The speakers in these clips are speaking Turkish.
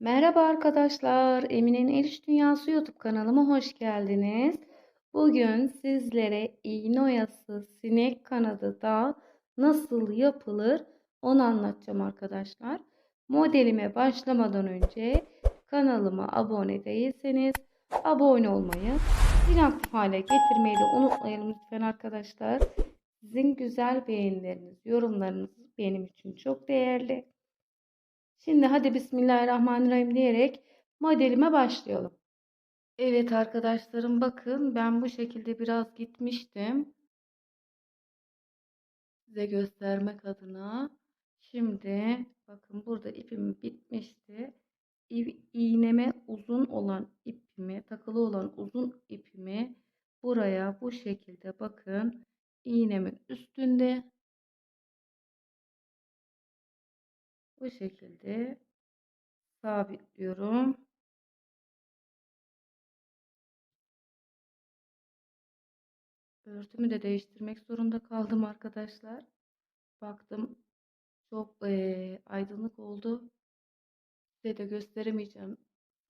Merhaba arkadaşlar, Emine'nin El İş Dünyası YouTube kanalıma hoş geldiniz. Bugün sizlere iğne oyası sinek kanadı da nasıl yapılır onu anlatacağım arkadaşlar. Modelime başlamadan önce kanalıma abone değilseniz abone olmayı, zil aktif hale getirmeyi de unutmayın lütfen arkadaşlar. Sizin güzel beğenileriniz, yorumlarınız benim için çok değerli. Şimdi hadi Bismillahirrahmanirrahim diyerek modelime başlayalım. Evet arkadaşlarım bakın ben bu şekilde biraz gitmiştim. Size göstermek adına. Şimdi bakın burada ipim bitmişti. İğneme uzun olan ipimi, takılı olan uzun ipimi buraya bu şekilde bakın iğnemin üstünde Bu şekilde sabitliyorum. Örtümü de değiştirmek zorunda kaldım arkadaşlar. Baktım çok e, aydınlık oldu. Size de gösteremeyeceğim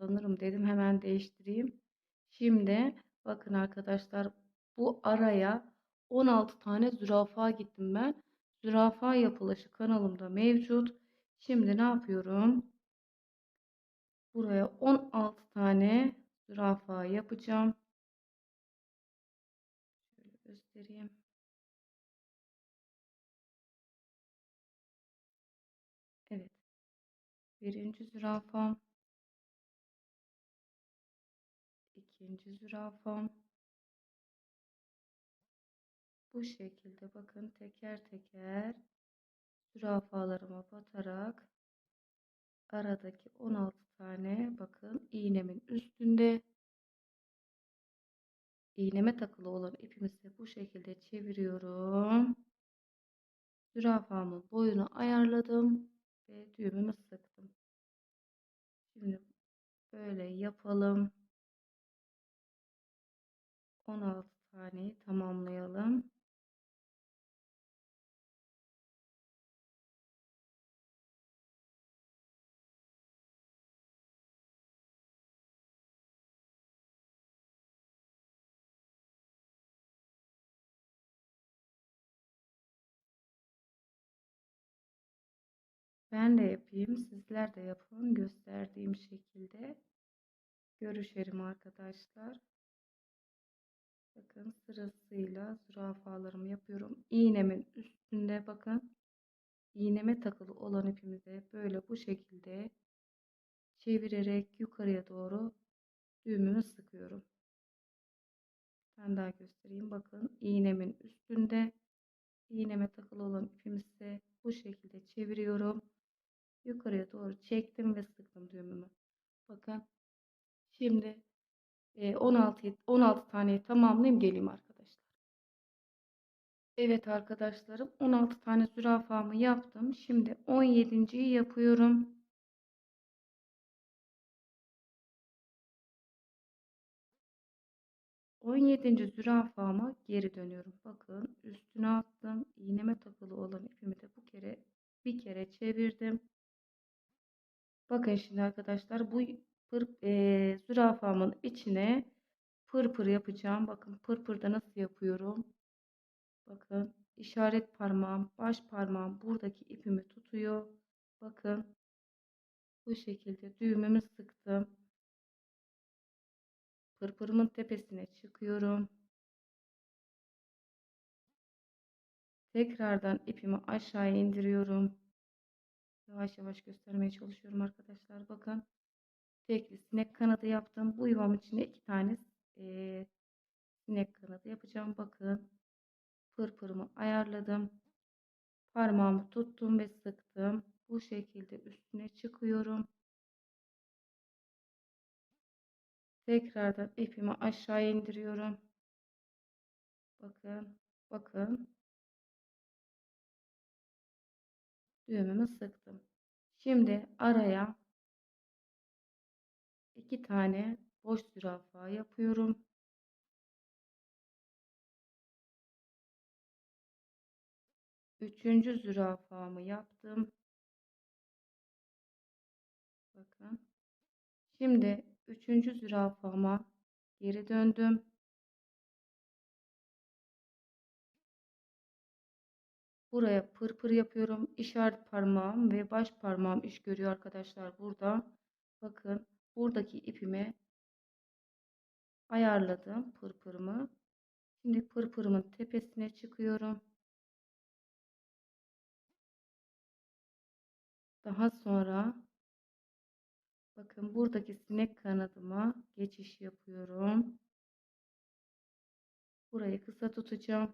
sanırım dedim hemen değiştireyim. Şimdi bakın arkadaşlar bu araya 16 tane zürafa gittim ben. Zürafa yapılışı kanalımda mevcut. Şimdi ne yapıyorum? Buraya 16 tane zürafa yapacağım. Şöyle göstereyim. Evet. Birinci zürafam. ikinci zürafam. Bu şekilde bakın teker teker zürafalarıma batarak aradaki 16 tane bakın iğnemin üstünde iğneme takılı olan ipimizi bu şekilde çeviriyorum. Zürafamın boyunu ayarladım ve düğümümü sıktım. Şimdi böyle yapalım. 16 taneyi tamamlayalım. Ben de yapayım. Sizler de yapın. Gösterdiğim şekilde. Görüşelim arkadaşlar. Bakın sırasıyla zürafalarımı yapıyorum. İğnemin üstünde bakın. iğneme takılı olan ipimizi böyle bu şekilde çevirerek yukarıya doğru düğümümü sıkıyorum. Ben daha göstereyim. Bakın iğnemin üstünde iğneme takılı olan ipimizi bu şekilde çeviriyorum yukarıya doğru çektim ve sıktım düğümümü. Bakın şimdi 16 16 taneyi tamamlayayım geleyim arkadaşlar. Evet arkadaşlarım 16 tane zürafamı yaptım. Şimdi 17.yi yapıyorum. On yedinci zürafama geri dönüyorum. Bakın üstüne attım. iğneme takılı olan ipimi de bu kere bir kere çevirdim. Bakın şimdi arkadaşlar bu pır, e, zürafamın içine pırpır yapacağım. Bakın pırpırda nasıl yapıyorum. Bakın işaret parmağım, baş parmağım buradaki ipimi tutuyor. Bakın bu şekilde düğümümü sıktım. Pırpırımın tepesine çıkıyorum. Tekrardan ipimi aşağı indiriyorum. Yavaş yavaş göstermeye çalışıyorum arkadaşlar. Bakın. Tekli sinek kanadı yaptım. Bu yuvam içinde iki tane e, sinek kanadı yapacağım. Bakın. Pırpırımı ayarladım. Parmağımı tuttum ve sıktım. Bu şekilde üstüne çıkıyorum. Tekrardan ipimi aşağı indiriyorum. Bakın. Bakın. düğümümü sıktım. Şimdi araya iki tane boş zürafa yapıyorum. Üçüncü zürafamı yaptım. Bakın. Şimdi üçüncü zürafama geri döndüm. Buraya pırpır yapıyorum. İşaret parmağım ve baş parmağım iş görüyor arkadaşlar burada. Bakın buradaki ipimi ayarladım pırpırımı. Şimdi pırpırımın tepesine çıkıyorum. Daha sonra bakın buradaki sinek kanadıma geçiş yapıyorum. Burayı kısa tutacağım.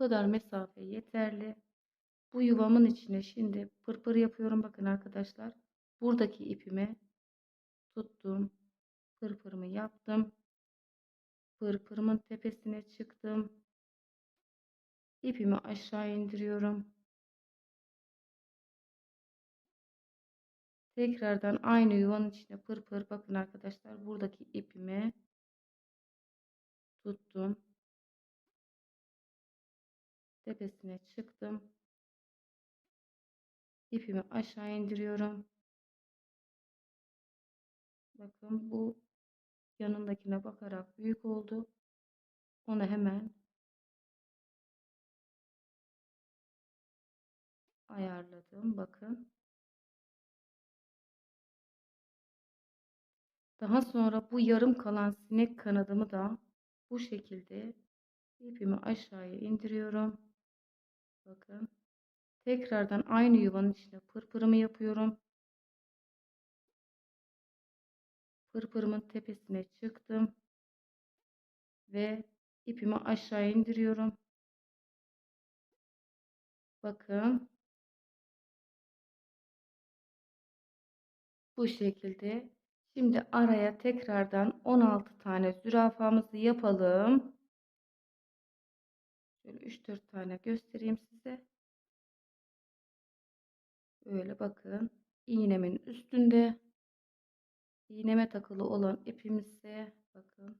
Kadar mesafe yeterli. Bu yuvamın içine şimdi pırpır yapıyorum. Bakın arkadaşlar. Buradaki ipimi tuttum. Pırpırımı yaptım. Pırpırımın tepesine çıktım. İpimi aşağı indiriyorum. Tekrardan aynı yuvanın içine pırpır. Bakın arkadaşlar buradaki ipimi tuttum. Tepesine çıktım. İpimi aşağı indiriyorum. Bakın bu yanındakine bakarak büyük oldu. Onu hemen ayarladım. Bakın. Daha sonra bu yarım kalan sinek kanadımı da bu şekilde ipimi aşağıya indiriyorum. Bakın. Tekrardan aynı yuvanın içine pırpırımı yapıyorum. Pırpırımın tepesine çıktım. Ve ipimi aşağı indiriyorum. Bakın. Bu şekilde. Şimdi araya tekrardan 16 tane zürafamızı yapalım. Şöyle 3-4 tane göstereyim size. Böyle bakın. iğnemin üstünde iğneme takılı olan ipimizi bakın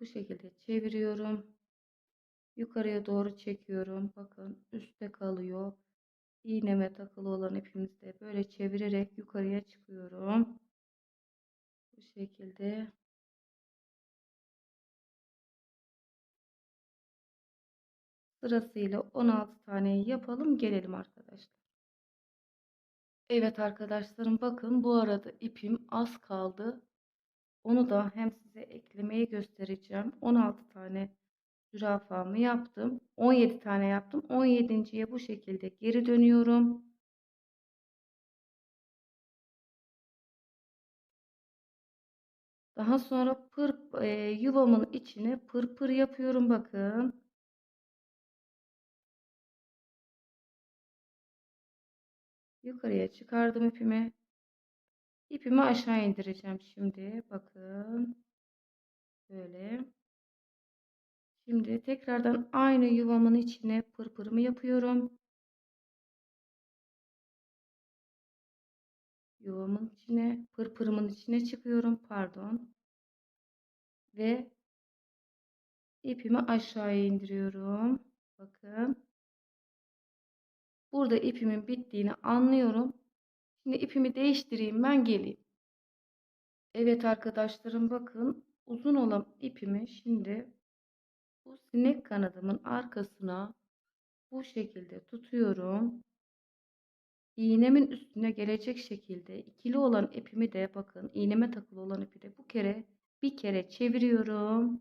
bu şekilde çeviriyorum. Yukarıya doğru çekiyorum. Bakın üstte kalıyor. İğneme takılı olan ipimizde böyle çevirerek yukarıya çıkıyorum. Bu şekilde sırasıyla 16 taneyi yapalım gelelim arkadaşlar. Evet arkadaşlarım bakın bu arada ipim az kaldı. Onu da hem size eklemeyi göstereceğim. 16 tane zürafamı yaptım. 17 tane yaptım. 17.ye bu şekilde geri dönüyorum. Daha sonra pır, e, yuvamın içine pırpır yapıyorum bakın. Yukarıya çıkardım ipimi. İpimi aşağı indireceğim şimdi. Bakın. Böyle. Şimdi tekrardan aynı yuvamın içine pırpırımı yapıyorum. Yuvamın içine, pırpırımın içine çıkıyorum. Pardon. Ve ipimi aşağıya indiriyorum. Bakın. Burada ipimin bittiğini anlıyorum. Şimdi ipimi değiştireyim ben geleyim. Evet arkadaşlarım bakın uzun olan ipimi şimdi bu sinek kanadımın arkasına bu şekilde tutuyorum. İğnemin üstüne gelecek şekilde ikili olan ipimi de bakın iğneme takılı olan ipi de bu kere bir kere çeviriyorum.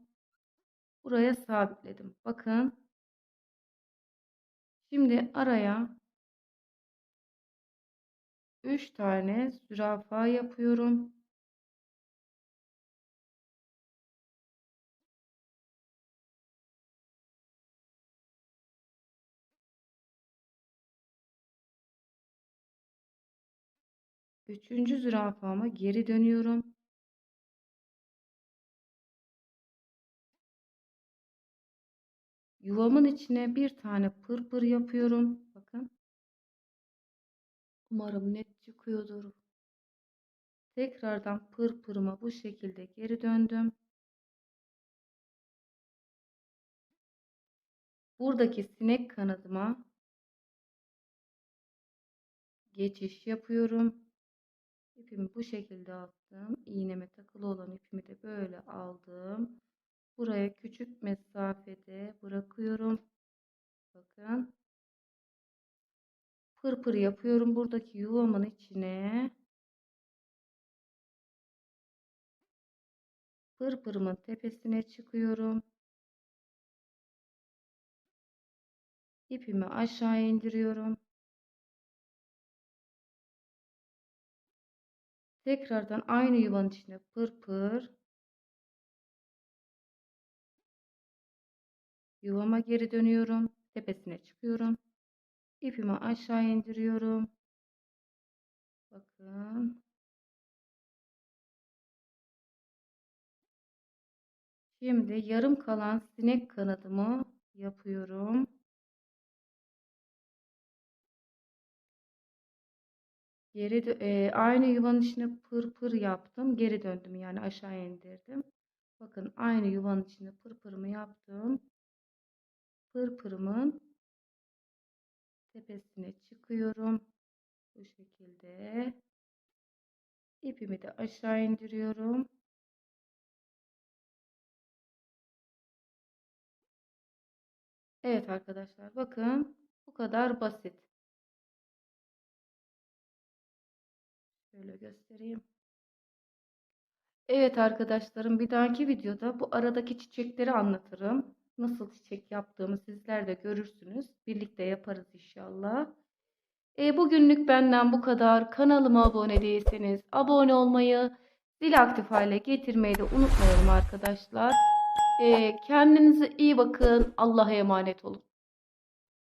Buraya sabitledim. Bakın. Şimdi araya 3 tane zürafa yapıyorum. Üçüncü zürafama geri dönüyorum. Yuvamın içine bir tane pırpır yapıyorum. Bakın. Umarım net çıkıyordur. Tekrardan pırpırıma bu şekilde geri döndüm. Buradaki sinek kanadıma geçiş yapıyorum. İpimi bu şekilde attım. İğneme takılı olan ipimi de böyle aldım. Buraya küçük mesafede Pırpır yapıyorum buradaki yuvamın içine. Pırpırımın tepesine çıkıyorum. İpimi aşağı indiriyorum. Tekrardan aynı yuvanın içine pırpır. Yuvama geri dönüyorum. Tepesine çıkıyorum. İpimi aşağı indiriyorum. Bakın. Şimdi yarım kalan sinek kanadımı yapıyorum. Geri e, aynı yuvanın içine pırpır yaptım. Geri döndüm yani aşağı indirdim. Bakın aynı yuvanın içine pırpırımı yaptım. Pırpırımın tepesine çıkıyorum. Bu şekilde. İpimi de aşağı indiriyorum. Evet arkadaşlar bakın bu kadar basit. Şöyle göstereyim. Evet arkadaşlarım bir dahaki videoda bu aradaki çiçekleri anlatırım. Nasıl çiçek yaptığımı sizler de görürsünüz. Birlikte yaparız inşallah. E, bugünlük benden bu kadar. Kanalıma abone değilseniz abone olmayı, zil aktif hale getirmeyi de unutmayalım arkadaşlar. E, kendinize iyi bakın. Allah'a emanet olun.